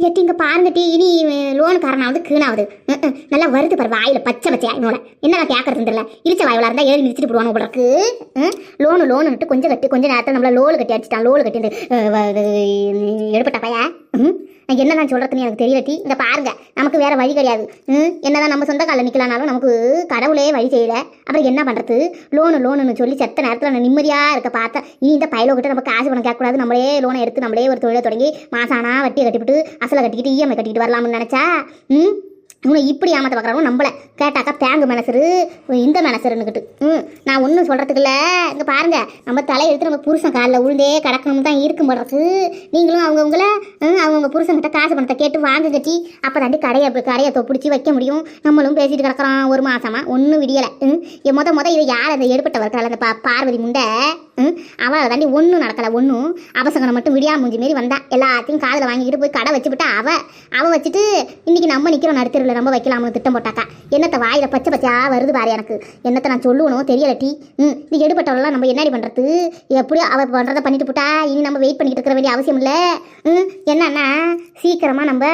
எட்டி இங்கே பாருங்க இனி லோனுக்காரனாவது கீணாவது ம், நல்லா வருது பாரு வாயில் பச்சை பச்சையா இவனோட என்னடா கேட்கறது தெரியல. இழிச்ச வாயில் இருந்தால் ஏறி மிதிச்சிட்டு போடுவாங்க உங்களுக்கு லோனு லோனுன்ட்டு கொஞ்சம் கட்டி கொஞ்சம் நேரத்தில் நம்மள லோலு கட்டி அடிச்சிட்டான். லோலு கட்டி இந்த அஹ், எடுப்பட்ட பையன். ம், நான் என்னதான் சொல்றதுன்னு எனக்கு தெரியல டி. இங்க பாருங்க நமக்கு வேறு வழி கிடையாது. ம், என்னதான் நம்ம சொந்த காலில் நிற்கலானாலும் நமக்கு கடவுளே வழி செய்யலை. அப்புறம் என்ன பண்ணுறது லோனு லோனுன்னு சொல்லி செத்த நேரத்தில் நான் நிம்மதியாக இருக்க பார்த்தேன். இனி இந்த பயலோகிட்ட நம்ம காசு பணம் கேட்கக்கூடாது. நம்மளே லோனை எடுத்து நம்மளே ஒரு தொழிலை தொடங்கி மாசானா வட்டியை கட்டிவிட்டு அசலை கட்டிக்கிட்டு இஎம்ஐ கட்டிக்கிட்டு வரலாம்னு நினைச்சா? ம்? இவனை இப்படி ஏமாத்த பார்க்குறவங்க நம்மள. கேட்டாக்கா தேங்கு மனசரு இந்த மனசருன்னுக்கிட்டு. ம் நான் ஒன்றும் சொல்கிறதுக்குல்ல இங்கே பாருங்க நம்ம தலையெழுத்து நம்ம புருஷன் காலில் உழுந்தே கிடக்கணும் தான் இருக்கும் போடுறது நீங்களும் அவங்கவுங்கள அவங்கவுங்க புருஷன்கிட்ட காசு பணத்தை கேட்டு வாங்க கட்டி அப்போ தாண்டி கடையை கடையை தொப்பிடிச்சு வைக்க முடியும். நம்மளும் பேசிட்டு கிடக்குறோம் ஒரு மாதமாக ஒன்றும் விடியலை. ம் மொதல் மொதல் இதை யார் அந்த எடுப்பட்ட வரக்கால அந்த பா பார்வதி முண்டை? அவளை தாண்டி ஒன்றும் நடக்கலை ஒன்றும் அவசங்கனை மட்டும் விடியா மூஞ்சி மாரி வந்தா எல்லாத்தையும் காதில் வாங்கிக்கிட்டு போய் கடை வச்சுவிட்டா அவ அவள் வச்சுட்டு இன்னைக்கு நம்ம நிற்கிறோம் நடுத்தருவில் நம்ம வைக்கலாம்னு திட்டம் போட்டாக்கா. என்னத்த வாயில் பச்சை பச்சையாக வருது பாரு எனக்கு. என்னத்தை நான் சொல்லணும் தெரியல டி. ம் நீ எடுபட்டவளெல்லாம் நம்ம என்னடி பண்ணுறது எப்படியோ அவள் பண்ணுறத பண்ணிட்டு போட்டா இனி நம்ம வெயிட் பண்ணிக்கிட்டு இருக்கிற வேண்டிய அவசியம் இல்லை. ம் என்னன்னா சீக்கிரமாக நம்ம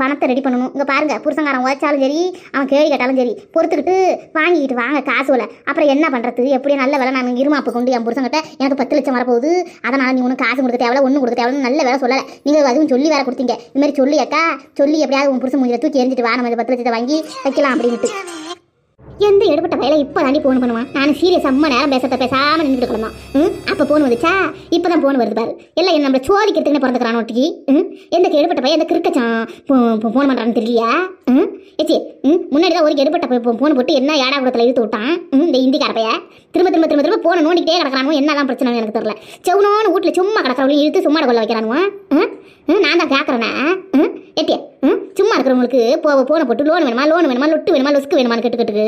பணத்தை ரெடி பண்ணணும். இங்கே பாருங்க புருஷங்காரன் உழைச்சாலும் சரி அவன் கேள்வி கேட்டாலும் சரி பொறுத்துக்கிட்டு வாங்கிக்கிட்டு வாங்க காசு வில. அப்புறம் என்ன பண்ணுறது எப்படியும் நல்ல வேலை நான் இருமாப்பு கொண்டு என் புருஷங்கிட்ட எனக்கு பத்து லட்சம் வரப்போகுது. அதனால் நீ ஒன்றும் காசு கொடுக்க தேவையில்ல ஒன்றும் கொடுக்க தேவையில்ல நல்ல வேலை சொல்லலை. நீங்கள் அதுவும் சொல்லி வேலை கொடுத்தீங்க. இதுமாதிரி சொல்லி அக்கா சொல்லி எப்படியாவது உன் புருஷன் மூஞ்சில தூக்கி எரிஞ்சிட்டு வா நம்ம இந்த பத்து லட்சத்தை வாங்கி வைக்கலாம் அப்படின்ட்டு. எந்த எடுபட்ட வயலை இப்போ தாண்டி ஃபோன் பண்ணுவான்? நான் சீரியஸ் அம்மா நேரம் பேசத்த பேசாம நின்றுட்டு கிடந்தோம். ம்? அப்போ ஃபோன் வந்துச்சா? இப்போ தான் போன் வருது பாரு. எல்லாம் என்ன நம்மள சோதிக்கிறதுக்குன்னு பிறந்துக்கிறான் ஒட்டிக்கு. ம்? எந்த எடுபட்ட பையன் எந்த கிறுக்கச்சான் ஃபோன் பண்ணுறான்னு தெரியலையா? ம்? ஏச்சி ம்? முன்னாடி தான் ஒரு எடுபட்ட போன் போட்டு என்ன ஏடா கூடத்தில் இழுத்து விட்டான்? ம்? இந்த இந்திக்கார பைய திரும்ப திரும்ப திரும்ப திரும்ப போன நோண்டிக்கிட்டே கிடக்கிறானோ என்னதான் பிரச்சனை எனக்கு தெரியல. செவனோன்னு வீட்டில் சும்மா கிடக்கிறவங்க இழுத்து சும்மா கொள்ள வைக்கிறானுவா? நான் தான் கேட்குறேண்ணா ம் எட்டியா? ம் சும்மா இருக்கிறவங்களுக்கு போ போனை போட்டு லோன் வேணுமா லோன் வேணுமா லொட்டு வேணுமா லொஸ்க்கு வேணுமான்னு கேட்டுக்கிட்டு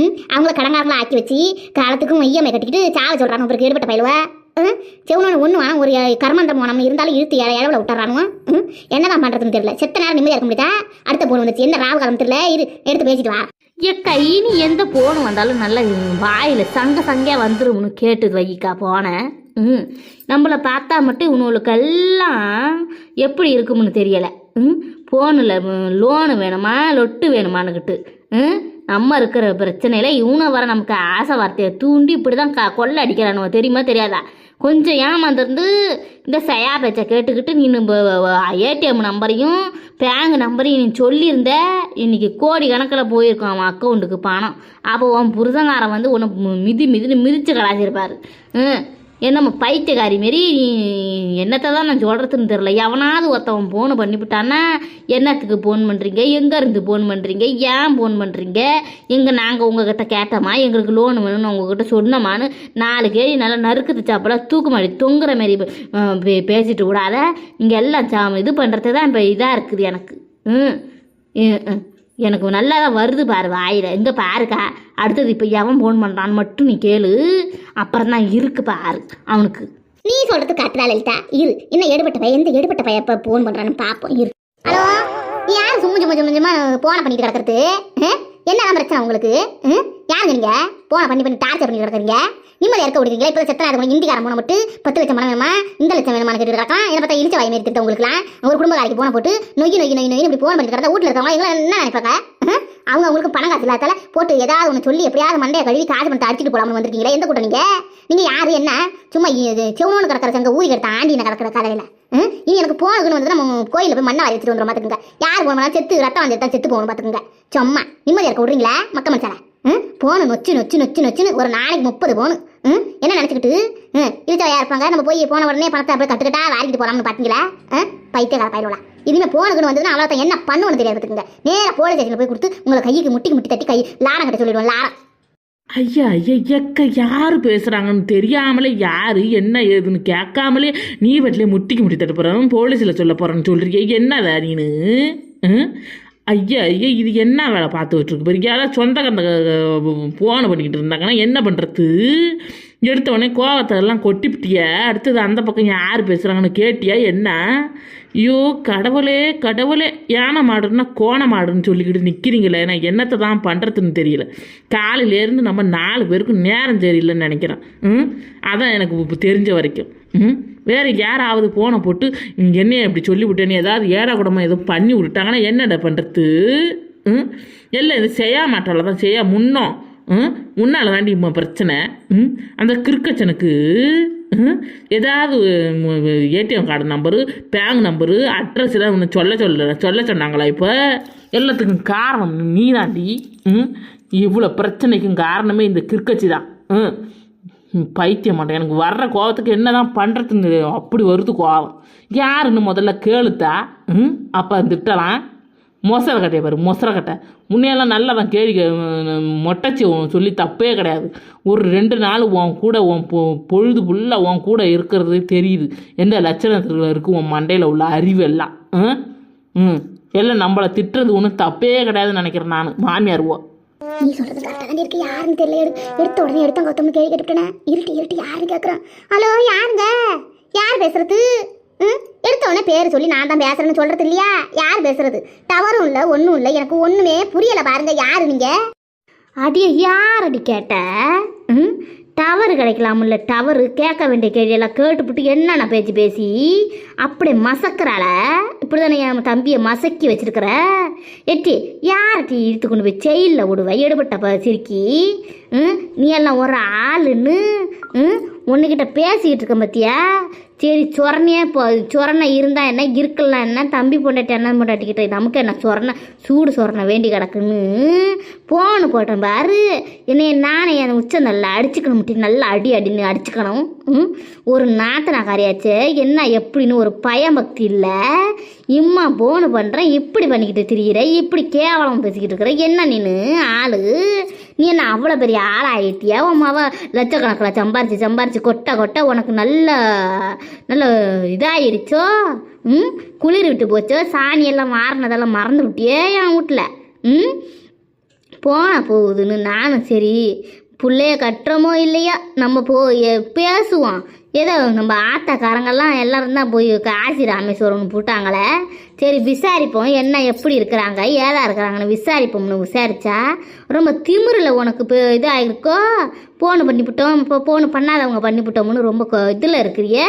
ம்? அவங்கள கடங்காரங்களா ஆக்கி வச்சு காலத்துக்கும் இஎம்ஐ கட்டிக்கிட்டு சாலை சொல்கிறாங்க அப்புறம் ஏற்பட்ட பயிலுவா? செவனோட செவனோன்னு ஒரு கர்மந்தம் போனோம். இருந்தாலும் இழுத்து ஏழை இழவில் விட்டுறானுவா? ம்? என்னதான் பண்ணுறதுன்னு தெரியல. செத்த நேரம் நிம்மதியாக இருக்க முடியுதா? அடுத்த போன் வந்துச்சு. என்ன ராவு காலம் தெரியல? இரு எடுத்து பேசிட்டு வா. ஏக்கா இனி எந்த போன் வந்தாலும் நல்லா வாயில் சங்க சங்கையாக வந்துரும்னு கேட்டு வைக்கா போனேன் ம். நம்மளை பார்த்தா மட்டும் இவனுகளுக்கெல்லாம் எப்படி இருக்கும்னு தெரியலை. ம்? ஃபோனில் லோனு வேணுமா? லொட்டு வேணுமான்னுக்கிட்டு. ம்? நம்ம இருக்கிற பிரச்சனையில் இவனை வர நமக்கு ஆசை வார்த்தையை தூண்டி இப்படி தான் க கொள்ளை அடிக்கிறானுவோ தெரியுமா தெரியாதா? கொஞ்சம் ஏமாந்துருந்து இந்த சயா பேச்சை கேட்டுக்கிட்டு நீ ஏடிஎம் நம்பரையும் பேங்க் நம்பரையும் நீ சொல்லியிருந்த இன்னைக்கு கோடி கணக்கில் போயிருக்கோம் அவன் அக்கௌண்ட்டுக்கு பணம். அப்போ உன் புருஷங்காரன் வந்து உன்னை மிதி மிதின்னு மிதிச்சு கலாச்சிருப்பாரு ம். என்னம்மா பைத்தியக்காரி மாரி நீ என்னத்தை தான் நான் சொல்கிறதுன்னு தெரில எவனாவது ஒருத்தவன் ஃபோனு பண்ணிவிட்டான்னா என்னத்துக்கு ஃபோன் பண்ணுறீங்க எங்கேருந்து ஃபோன் பண்ணுறீங்க ஏன் ஃபோன் பண்ணுறீங்க எங்கே நாங்கள் உங்ககிட்ட கேட்டோமா? எங்களுக்கு லோன் வேணும்னு உங்ககிட்ட சொன்னோமான்னு நாலு கேள்வி நல்லா நறுக்குது சாப்பிட தூக்கு மாடி தொங்குற மாரி பே- பேசிட்டு விடாத. நீங்கள் எல்லாம் சா இது பண்ணுறது தான் இப்போ இதாக இருக்குது எனக்கு. ம். ம், ம். எனக்கு நல்லா தான் வருது பாரு வாயில். எங்கே பாருக்கா. அடுத்தது இப்போ எவன் ஃபோன் பண்ணுறான்னு மட்டும் நீ கேளு. அப்புறம் தான் இருக்கு பாரு அவனுக்கு. நீ சொல்கிறது கரெக்டா லலிதா. இரு. என்ன எடுபட்ட பையன்? எந்த எடுபட்ட பையன் இப்போ ஃபோன் பண்ணுறான்னு பார்ப்போம் இரு. ஹலோ? நீ யார் சும்மா சும்மா சும்மா சும்மா போனை பண்ணிட்டு கிடக்கிறது? என்னதான் பிரச்சனை உங்களுக்கு? யாருங்க நீங்கள் போனை பண்ணி பண்ணி டார்ச்சர் பண்ணி கிடக்குறீங்க? நிம்மதி இருக்க விடுவீங்களா? இப்போ செத்தனா அது இந்திக்காரன் போன மட்டும் பத்து லட்சம் பணம் வேணுமா? இந்த லட்சம் வேணுமா? கேட்டு இருக்கலாம் இதை பார்த்தா இழிச்ச வாய் மாரி திட்டம் உங்களுக்குலாம் ஒரு குடும்பக்காரிக்கு போன போட்டு நொய் நொய் நொய் நொய் இப்படி போன பண்ணி கிடந்தா வீட்டில் இருக்கவங்க எல்லாம் என்ன நினைப்பாங்க? அவங்க அவங்களுக்கு பணம் காசு இல்லாதால போட்டு ஏதாவது ஒன்று சொல்லி எப்படியாவது மண்டையை கழுவி காசு பண்ணி அடிச்சுட்டு போலாம்னு வந்திருக்கீங்களா? எந்த கூட்டம் நீங்கள் நீங்க யாரு என்ன? சும்மா இது செவனோன்னு கிடக்கிற சங்க ஊதி கிடத்த ஆண்டின கிடக்கிற கதையில்? இனி எனக்கு போகணும்னு வந்து நம்ம கோயிலில் போய் மண்ணை வாரி வச்சுட்டு வந்துடும் பார்த்துக்குங்க யார் போனோம்னா செத்து ரத்தம் வந்து செத்து போகணும் பார்த்துக்குங்க சும்மா. நிம்மதியாக இருக்க விட்றீங்களா? மக்க மச்சால போன நொச்சு நொச்சு நொச்சு நொச்சுன்னு ஒரு நாளைக்கு முப்பது போகணும். ம்? என்ன நினச்சிக்கிட்டு? ம் இழுச்சவையா இருப்பாங்க? நம்ம போய் போன உடனே பணத்தை அப்படியே கட்டுக்கிட்டா வாரிக்கிட்டு போகலாம்னு பார்த்தீங்களா ஆ? பைத்தியக்கார பயலோட இனிமேல் போனுக்குன்னு வந்ததுன்னா அவ்வளோ தான் என்ன பண்ணுவோன்னு தெரியாது பார்த்துக்குங்க நேராக போலீஸ் ஸ்டேஷனில் போய் கொடுத்து உங்களை கைக்கு முட்டிக்கு முட்டி தட்டி கை லாரம் கட்ட சொல்லிடுவோம் லாரம் ஐயா ஐயா எக்க யார் பேசுகிறாங்கன்னு தெரியாமலே யார் என்ன ஏதுன்னு கேட்காமலே நீ வீட்டிலே முட்டிக்கு முட்டி தட்டு போகிறவன் போலீஸில் சொல்ல போகிறேன்னு சொல்கிறீங்க என்னதா நீனு? ஐயா ஐயா இது என்ன வேலை பார்த்துக்கிட்டு இருக்கு பாரு யாராவது சொந்த கண்ட பண்ணிக்கிட்டு இருந்தாங்கன்னா என்ன பண்ணுறது எடுத்த உடனே கோவத்தை எல்லாம் கொட்டிப்பிட்டிய அடுத்தது அந்த பக்கம் யார் பேசுகிறாங்கன்னு கேட்டியா என்ன? ஐயோ கடவுளே கடவுளே. யானை மாடுன்னா கோண மாடுன்னு சொல்லிக்கிட்டு நிற்கிறீங்களே நான் என்னத்தை தான் பண்ணுறதுன்னு தெரியல. காலையிலேருந்து நம்ம நாலு பேருக்கும் நேரம் சரியில்லைன்னு நினைக்கிறேன். ம்? அதான் எனக்கு இப்போ தெரிஞ்ச வரைக்கும். ம்? வேறு யாராவது போனை போட்டு என்னைய இப்படி சொல்லி விட்டேன்னு ஏதாவது ஏடா கூடமா எதுவும் பண்ணி விட்டாங்கன்னா என்னடா பண்ணுறது ம்? எல்லாம் இது செய்ய மாட்டால தான் செய்ய முன்னோம். ம்? முன்னால் தாண்டி இப்போ பிரச்சனை. ம்? அந்த கிறுக்கச்சனுக்கு ஏதாவது ATM card number bank number address எல்லாம் ஒன்று சொல்ல சொல்ல சொல்ல சொன்னாங்களா இப்போ? எல்லாத்துக்கும் காரணம் நீ தாண்டி ம் இவ்வளோ பிரச்சனைக்கும் காரணமே இந்த கிறுக்கச்சி தான் ம் பைத்திய பைத்தியம் மாட்டேன். எனக்கு வர்ற கோவத்துக்கு என்ன தான் பண்ணுறதுன்னு அப்படி வருது கோவம். யாருன்னு முதல்ல கேளுத்தா? ம் அப்போ திட்டலாம். மொசரை கட்டையை பாரு மொசரை கட்டை. முன்னையெல்லாம் நல்லா தான் கேள்வி கே- சொல்லி தப்பே கிடையாது. ஒரு ரெண்டு நாள் உன் கூட உன் பொ பொழுது ஃபுல்லாக உன் கூட இருக்கிறது தெரியுது. எந்த லட்சணத்தில் இருக்கு உன் மண்டையில் உள்ள அறிவு எல்லாம்? ம் ம். எல்லாம் நம்மளை திட்டுறது ஒன்றும் தப்பே கிடையாதுன்னு நினைக்கிறேன் நான். மாமியார் ஓ நீ சொல்றது கரெக்டாக தான் இருக்கு. யாருன்னு தெரியல எடு எடுத்த உடனே எடுத்த கௌதம்னு கேள்வி கேட்டுட்டேன் இருட்டு இருட்டு யாருன்னு கேட்குறேன் ஹலோ யாருங்க? யார் பேசுறது? ம் எடுத்த உடனே பேர் சொல்லி நான் தான் பேசுறேன்னு சொல்றது இல்லையா? யார் பேசுறது? டவரும் இல்லை ஒன்றும் இல்லை எனக்கு ஒன்றுமே புரியலை பாருங்க யாரு நீங்க? அடிய யாரடி கேட்ட? ம் டவர் கிடைக்கலாம்ல டவரு கேட்க வேண்டிய கேள்வியெல்லாம் கேட்டுப்புட்டு என்னென்ன பேச்சு பேசி? அப்படி மசக்கிறாள? இப்படி தானே என் தம்பியை மசக்கி வச்சிருக்கிற? எட்டி யார்கிட்ட இழுத்து கொண்டு போய் செயலில் விடுவ? எடுபட்ட சிரிக்கி. ம் நீ எல்லாம் ஒரு ஆளுன்னு? ம் உன்னுக்கிட்ட பேசிக்கிட்டு இருக்கேன் பத்தியா? சரி சொரணையே போ சொரணை இருந்தால் என்ன இருக்கலாம் என்ன தம்பி பொண்டாட்டி அண்ணன் பொண்டாட்டிக்கிட்ட நமக்கு என்ன சொரணை சூடு சொரணை வேண்டி கிடக்குன்னு போன்னு போட்டேன் பாரு. என்னைய நானே என் உச்சம் நல்லா அடிச்சுக்கணும் முட்டி நல்லா அடி அடின்னு அடிச்சுக்கணும். ம்? ஒரு நாத்தனா காரியாச்சு என்ன எப்படின்னு ஒரு பயபக்தி இல்லை. இம்மா போன்னு பண்ணுறேன் இப்படி பண்ணிக்கிட்டு திரியிற இப்படி கேவலம் பேசிக்கிட்டு இருக்கிற என்ன நின்று ஆளு? நீ என்ன அவ்வளோ பெரிய ஆளாயிட்டியா உன் மாவ லட்சக்கணக்கில் சம்பாரிச்சு சம்பாரிச்சு கொட்ட கொட்ட உனக்கு நல்ல நல்ல இதாயிடுச்சோ ம்? குளிர் விட்டு போச்சோ? சாணி எல்லாம் மாறினதெல்லாம் மறந்து விட்டியே என் வீட்டில். ம்? போன போகுதுன்னு நானும் சரி. பிள்ளைய கட்டுறமோ இல்லையா? நம்ம போ பேசுவோம் ஏதோ நம்ம ஆத்தாக்காரங்கெல்லாம் எல்லாரும் தான் போய் காசி ராமேஸ்வரம்னு போட்டாங்களே. சரி விசாரிப்போம். என்ன எப்படி இருக்கிறாங்க? ஏதா இருக்கிறாங்கன்னு விசாரிப்போம்னு விசாரிச்சா ரொம்ப திமிரில் உனக்கு இப்போ இதாகிருக்கோ ஃபோனு பண்ணிவிட்டோம் இப்போ ஃபோனு பண்ணாதவங்க பண்ணிவிட்டோம்னு ரொம்ப இதில் இருக்கிறியே.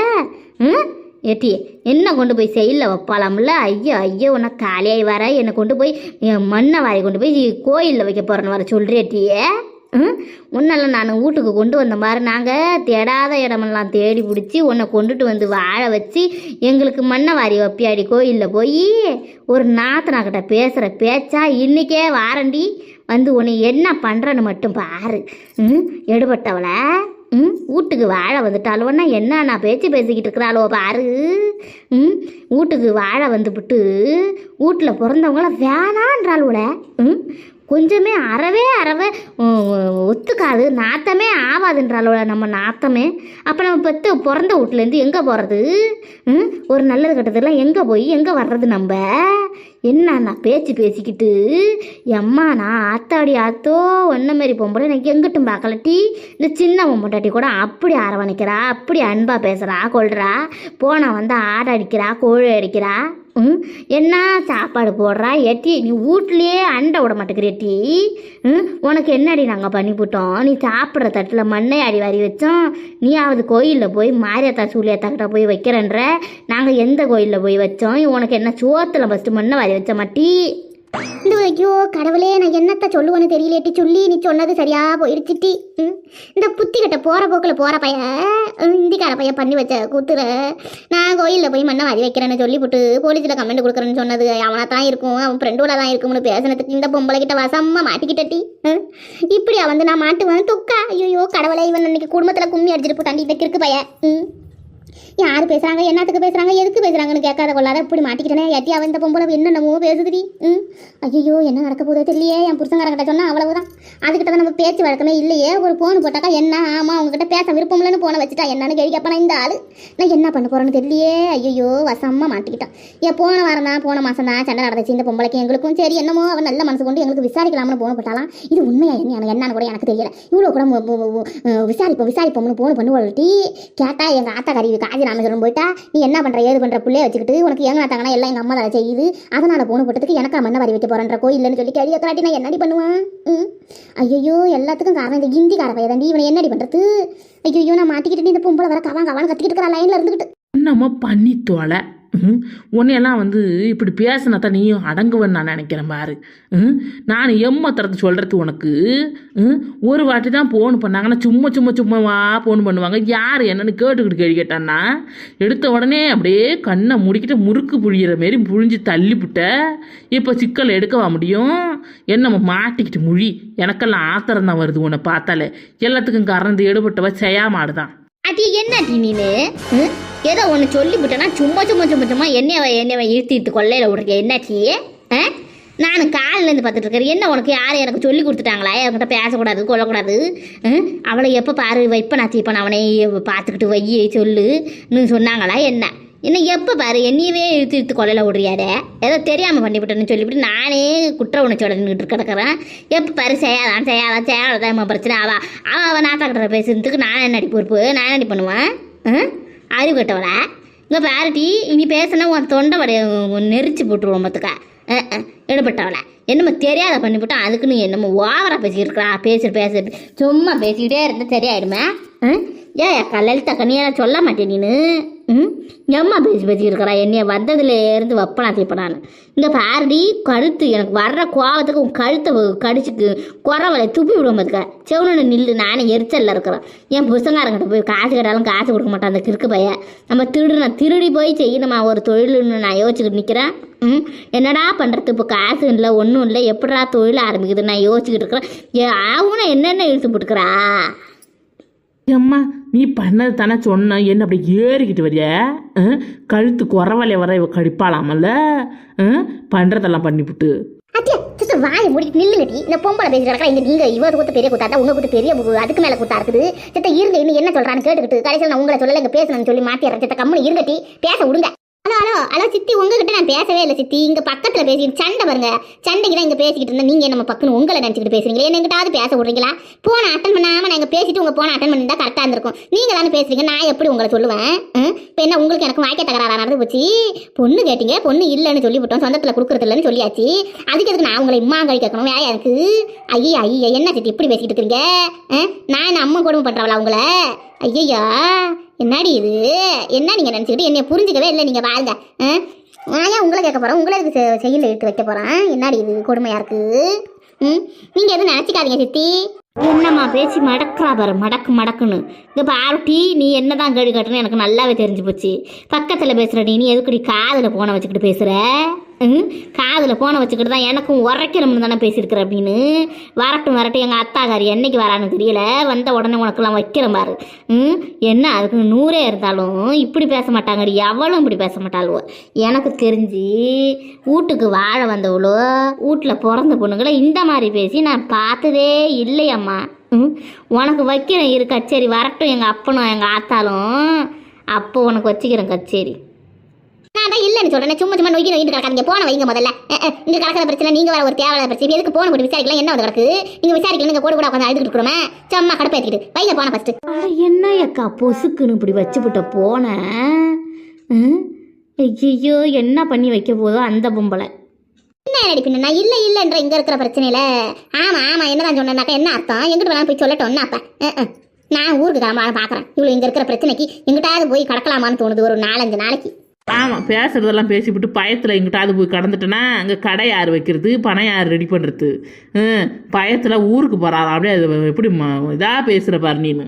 ம்? ஏட்டி என்ன கொண்டு போய் செயலில் வைப்பாலாம்ல ஐயோ ஐயோ உனக்கு காலியாகி வர என்னை கொண்டு போய் என் மண்ணை வாரி கொண்டு போய் கோயிலில் வைக்க போகிறேன்னு வர சொல்றியட்டியே உன்னெல்லாம் நான் வீட்டுக்கு கொண்டு வந்த மாதிரி நாங்கள் தேடாத இடமெல்லாம் தேடி பிடிச்சி உன்னை கொண்டுட்டு வந்து வாழ வச்சு எங்களுக்கு மண்ணை வாரி வப்பியாடி கோயிலில் போய் ஒரு நாத்தனாக்கிட்ட பேசுகிற பேச்சா இன்றைக்கே வாரண்டி வந்து உன்னை என்ன பண்ணுறன்னு மட்டும் பாரு. ம்? எடுபட்டவளை? ம்? வீட்டுக்கு வாழ வந்துட்டாலோன்னா என்ன நான் பேச்சு பேசிக்கிட்டு இருக்கிறாளோ பாரு. ம்? வீட்டுக்கு வாழ வந்துவிட்டு வீட்டில் பிறந்தவங்கள வேணான்றாளுவல ம்? கொஞ்சமே அறவே அறவே ஒத்துக்காது. நாத்தமே ஆவாதுன்றாளோட நம்ம நாத்தமே. அப்போ நம்ம பெற்று பிறந்த வீட்டுலேருந்து எங்கே போகிறது ஒரு நல்லது கட்டத்துலாம் எங்கே போய் எங்கே வர்றது நம்ம? என்னண்ணா பேச்சு பேசிக்கிட்டு எம்மா நான் ஆத்தாடி ஆத்தோ ஒன்ன மாரி பொம்பளை எனக்கு எங்கிட்டும் பார்க்கலட்டி இந்த சின்ன பொம்பட்டாட்டி கூட அப்படி அரவணைக்கிறா அப்படி அன்பாக பேசுகிறா கொள்றா போனா வந்து ஆடை அடிக்கிறா கோழி அடிக்கிறா. ம்? என்ன சாப்பாடு போடுறா? எட்டி நீ வீட்லையே அண்டை விட மாட்டேங்கிறியட்டி ம்? உனக்கு என்னடி நாங்கள் பண்ணிவிட்டோம் நீ சாப்பிட்ற தட்டில் மண்ணை அடி வாரி வச்சோம். நீயாவது கோயிலில் போய் மாரியாத்தா சூழியாத்தாக்கிட்ட போய் வைக்கிறேன்ற. நாங்கள் எந்த கோயிலில் போய் வச்சோம்? உனக்கு என்ன சோத்தில் ஃபஸ்ட்டு மண்ணை வாரி வச்ச மாட்டி. இந்த ஐயோ கடவுளே நான் என்னத்த சொல்லுவேன்னு தெரியலேட்டி. சொல்லி நீ சொன்னது சரியா போயிடுச்சிட்டி இந்த புத்திக்கிட்ட போகிற போற போக்கில் போற பையன் இந்திக்கார பையன் பண்ணி வச்ச கூத்துற நான் கோயிலில் போய் மண்ணை வாரி வைக்கிறேன்னு சொல்லிவிட்டு போலீஸில் கமெண்ட் கொடுக்குறேன்னு சொன்னது. அவனாக தான் இருக்கும். அவன் ஃப்ரெண்டோட தான் இருக்கும்னு பேசினதுக்கு இந்த பொம்பளை கிட்ட வசமா மாட்டிக்கிட்டட்டி இப்படியா வந்து நான் மாட்டுவேன். துக்கா. ஐயோ கடவுளே இவன் இன்னைக்கு குடும்பத்தில் கும்மி அடிச்சிட்டு போட்டாண்டி இந்த கிறுக்கு பையன் ம்? யார் பேசுறாங்க? என்னத்துக்கு பேசுறாங்க? எதுக்கு பேசுறாங்கன்னு கேட்காத கொள்ளாத இப்படி மாட்டிக்கிட்டேனே எட்டி அவன் இந்த பொம்பளை என்னென்னமோ பேசுதுடி. ம்? ஐயோ என்ன நடக்க போதோ தெரியலையே என் புருஷங்காரங்கிட்ட சொன்னா அவ்வளவுதான். அதுக்கிட்ட தான் நம்ம பேச்சு வழக்கமே இல்லையே. ஒரு ஃபோன் போட்டாக்கா என்ன ஆமா உங்ககிட்ட பேச விருப்பம்லன்னு இல்லைன்னு போன வச்சுட்டா என்னன்னு கேள்வி கேட்பானா இந்த ஆளு? நான் என்ன பண்ண போறேன்னு தெரியலையே. ஐயோ வசமா மாட்டிக்கிட்டான். ஏன் போன வாரம் தான் போன மாசம் தான் சண்டை நடந்துச்சு இந்த பொம்பளைக்கு எங்களுக்கும். சரி என்னமோ அவன் நல்ல மனசு கொண்டு எங்களுக்கு விசாரிக்கலாம்னு போன போட்டாலாம் இது உண்மையா என்ன எனக்கு என்னன்னு கூட எனக்கு தெரியல. இவ்வளோ கூட விசாரிப்போம் விசாரிப்போம்னு போன பண்ணுவோம் கேட்டா எங்க ஆத்தா கறி காஜி நாம சொல்லணும் போயிட்டா நீ என்ன பண்ணுற ஏது பண்ணுற பிள்ளைய வச்சுக்கிட்டு உனக்கு எங்க நாத்தாங்கன்னா எல்லாம் எங்கள் அம்மா தான் செய்யுது. அதனால் போன போட்டதுக்கு எனக்கு மண்ணை வரி வைக்க போறன்ற கோயில்னு சொல்லி கேள்வி எத்தனாட்டி நான் என்னடி பண்ணுவேன்? ம்? ஐயோ எல்லாத்துக்கும் காரணம் இந்த ஹிந்திக்கார பையன் இவனை என்னடி பண்ணுறது ஐயோ நான் மாட்டிக்கிட்டு இந்த பொம்பளை வர கவான் கவான் கத்திக்கிட்டு இருக்கிற லைனில் இருந்துக்கிட்டு. என்னம்மா பண்ணி தோலை? உன்னையெல்லாம் வந்து இப்படி பேசினா தான் நீயும் அடங்குவேன்னு நான் நினைக்கிறேன் பாரு. ம் நான் எம்மத்துறது சொல்கிறது உனக்கு. ம் ஒரு வாட்டி தான் ஃபோன் பண்ணாங்கன்னா சும்மா சும்மா சும்மாவா ஃபோன் பண்ணுவாங்க. யார் என்னன்னு கேட்டுக்கிட்டு கேள்வி கேட்டான்னா எடுத்த உடனே அப்படியே கண்ணை முடிக்கிட்டு முறுக்கு புழியிற மாரி புழிஞ்சு தள்ளிவிட்ட இப்போ சிக்கல் எடுக்கவா முடியும்? என்ன மாட்டிக்கிட்டு முழி. எனக்கெல்லாம் ஆத்திரம் தான் வருது உன்னை பார்த்தாலே. எல்லாத்துக்கும் கறந்து எடுபட்டவ செய்யாமாடுதான் அது என்ன அடி நீனு ஏதோ ஒன்று சொல்லிவிட்டேன்னா சும்மா சும்மா சும்மா சும்மா என்னைய என்னைய இழுத்து இழுத்து கொள்ளையில் விடுறீங்க. என்னாச்சியே ஆ? நான் காலிலேருந்து பார்த்துட்டு இருக்கேன். என்ன உனக்கு? யார் எனக்கு சொல்லி கொடுத்துட்டாங்களா? என்கிட்ட பேசக்கூடாது கொள்ளக்கூடாது ம்? அவளை எப்போ பாரு? வைப்ப நான் தீப்பன் அவனை பார்த்துக்கிட்டு வை சொல்லுன்னு சொன்னாங்களா? என்ன? என்ன எப்போ பாரு? என்னையவே இழுத்து இழுத்து கொள்ளையில விடுறியாடே? ஏதோ தெரியாமல் பண்ணிவிட்டேன்னு சொல்லிவிட்டு நானே குற்ற உணர்ச்சியோட நின்றுட்டு கிடக்கிறேன். எப்போ பாரு? செய்யாதான் செய்யாதான் செய்யாதான் பிரச்சனை. அவள் அவள் அவன் நாத்தாக்கிட்ட பேசுறதுக்கு நான் என்னடி பொறுப்பு நான் என்னடி பண்ணுவேன்? ம்? அறிவு கட்டவளா. இங்கே பாருட்டி இனி பேசினா உன் தொண்டை வடைய நெரிச்சு போட்டுருவோம் பார்த்துக்கா எடுபட்டவளை. என்னமோ தெரியாத பண்ணிவிட்டோம் அதுக்குன்னு என்னமோ ஓவராக பேசியிருக்கிறா பேசுகிற பேச சும்மா பேசிக்கிட்டே இருந்தால் சரியாயிடுமே. ஏ ஏன் அக்கா கண்ணியெல்லாம் சொல்ல மாட்டேன் நீனு? ம்? எம்மா பேசி பேசியிருக்கிறா என்னைய வந்ததுலேருந்து வப்பனா தீப்பனான்னு. இங்கே பாருடி கழுத்து எனக்கு வர்ற கோவத்துக்கு உன் கழுத்தை கடிச்சுக்கு குறவலை துப்பி விடுவோம் செவனு நில்லு நானே எரிச்சலில் இருக்கிறேன். என் புருஷங்காரங்கிட்ட போய் காசு கேட்டாலும் காசு கொடுக்க மாட்டான் அந்த கிறுக்கு பைய நம்ம திருடுனா திருடி போய் செய்யணுமா? ஒரு தொழில்னு நான் யோசிச்சுக்கிட்டு நிற்கிறேன் ம்? என்னடா பண்ணுறது இப்போ காசு இல்லை ஒன்றும் இல்லை. எப்படா தொழில் ஆரம்பிக்குது நான் யோசிச்சுக்கிட்டு இருக்கிறேன். ஏ ஆகுனா என்னென்ன இழுத்து போட்டுக்கிறா? அம்மா நீ பண்ணது தானே சொன்ன. என்ன அப்படி ஏறிக்கிட்டு வரிய? ஆ? கழுத்து குறவலை வர இவ கடிப்பாளாமல்ல? ஆ? பண்றதெல்லாம் பண்ணிவிட்டு அத்தியா சிஸ்டர் வாயை மூடிட்டு நில்லுங்கடி. இந்த பொம்பளை பேசி கிடக்கிறா இங்க நீங்க இவ குத்து பெரிய குத்தா தான் உங்க குத்து பெரிய கு- அதுக்கு மேல குத்தா இருக்குது. சித்த இருங்க இன்னும் என்ன சொல்றான்னு கேட்டுக்கிட்டு கடைசியில் நான் உங்களை சொல்லல இங்க பேசணும்னு சொல்லி மாத்திடுறேன் சித்த கம்முன்னு இருங்கட்டி பேச விடுங்க. ஹலோ ஹலோ ஹலோ சித்தி உங்ககிட்ட நான் பேசவே இல்லை சித்தி. இங்க பக்கத்துல பேசிக்கிட்டு சண்டை பாருங்க. சண்டைக்கு தான் இங்க பேசிக்கிட்டு இருந்தால் நீங்க நம்ம பக்கம் உங்களை நினைச்சுக்கிட்டு பேசுறீங்களே? என்கிட்டாவது பேச விடுறீங்களா? போன அட்டன் பண்ணாம நான் இங்க பேசிட்டு உங்க போன அட்டன் பண்ணிருந்தா கரெக்டா இருந்திருக்கும். நீங்க தானே பேசுறீங்க நான் எப்படி உங்களை சொல்லுவேன்? ம்? என்ன உங்களுக்கு எனக்கு வாய்க்க தகராறா நடந்து போச்சு? பொண்ணு கேட்டீங்க பொண்ணு இல்லைன்னு சொல்லிவிட்டோம் சொந்தத்துல கொடுக்குறது இல்லைன்னு சொல்லியாச்சு. அதுக்கு எதுக்கு நான் உங்களை இம்மா கழி கேட்கணும் வேயா எனக்கு ஐயா ஐயா என்ன சித்தி இப்படி பேசிக்கிட்டு இருக்கீங்க? ஆ? நான் என்ன அம்மா கொடுமை பண்றவளா உங்களை? ஐயா என்னடி இது? என்ன நீங்க நினச்சிக்கிட்டு? என்னை புரிஞ்சிக்கவே இல்லை நீங்க வாழ்ந்த. ஆ? நான் ஏன் உங்களை கேட்க போறேன்? உங்களை எதுக்கு செ- செயல்ல இழுத்து வைக்க போறேன்? என்னடி இது? கொடுமையா இருக்கு? ம்? நீங்க எதுவும் நினச்சிக்காதீங்க சித்தி. என்னம்மா பேசி மடக்குறா பாரு மடக்கு மடக்குன்னு. இங்கே பாருட்டி நீ என்னதான் கேடு கட்டுன்னு எனக்கு நல்லாவே தெரிஞ்சு போச்சு. பக்கத்தில் பேசுகிற நீ நீ எதுக்குடி காதில் போனை வச்சுக்கிட்டு பேசுகிற ம்? காதில் போனை வச்சுக்கிட்டு தான் எனக்கும் உரைக்கணும்னு தானே பேசியிருக்கிற அப்படின்னு. வரட்டும் வரட்டும் எங்கள் அத்தாக்காரி என்னைக்கு வரான்னு தெரியல. வந்த உடனே உனக்கெல்லாம் வைக்கிறேன் பாரு. ம்? என்ன அதுக்கு நூறே இருந்தாலும் இப்படி பேச மாட்டாங்கடி எவளும் இப்படி பேச மாட்டாளுவோ? எனக்கு தெரிஞ்சு வீட்டுக்கு வாழ வந்தவளோ வீட்டில் பிறந்த பொண்ணுங்களை இந்த மாதிரி பேசி நான் பார்த்ததே இல்லையம்மா ம்? உனக்கு வைக்கிறேன் இரு கச்சேரி வரட்டும் எங்கள் அப்பனும் எங்கள் ஆத்தாலும் அப்போ உனக்கு வச்சுக்கிறேன் கச்சேரி. நான் தான் இல்லைன்னு சொல்றேன். சும்மா சும்மா நொய்க்கு நொய்க்கு கிடக்காதீங்க. போன வைங்க முதல்ல. இங்க கிடக்கிற பிரச்சனை நீங்க வர ஒரு தேவையான பிரச்சனை. எதுக்கு போன போட்டு விசாரிக்கலாம்? என்ன வந்து கிடக்கு? நீங்க விசாரிக்கலாம் நீங்க கூட கூட உட்காந்து அழுதுட்டு இருக்கிறோமே. சும்மா கடுப்பேற்றிக்கிட்டு வைங்க போன ஃபர்ஸ்ட் அட என்ன அக்கா பொசுக்குன்னு இப்படி வச்சுப்புட்ட போனேன் ஐயோ என்ன பண்ணி வைக்க போதோ அந்த பொம்பளை. என்னடி பின்ன நான் இல்ல இல்லன்ற இங்க இருக்கிற பிரச்சனையில. ஆமா ஆமா என்னதான் சொன்னேன்னாக்கா என்ன அர்த்தம்? எங்கிட்ட வேணாலும் போய் சொல்லட்டும் அப்ப? நான் ஊருக்கு கிளம்ப பாக்குறேன். இவ்வளவு இங்க இருக்கிற பிரச்சனைக்கு எங்கிட்டாவது போய் கடக்கலாமான்னு தோணுது ஒரு நாலஞ்சு நாளைக்கு. ஆமாம் பேசுறதெல்லாம் பேசிவிட்டு பயத்தில் எங்கிட்டாவது போய் கடந்துட்டேன்னா அங்கே கடை யார் வைக்கிறது? பணம் யார் ரெடி பண்ணுறது பயத்தில் ஊருக்கு போகிறாராம் அப்படியே அது எப்படி இதாக பேசுகிற பாரு நீனு.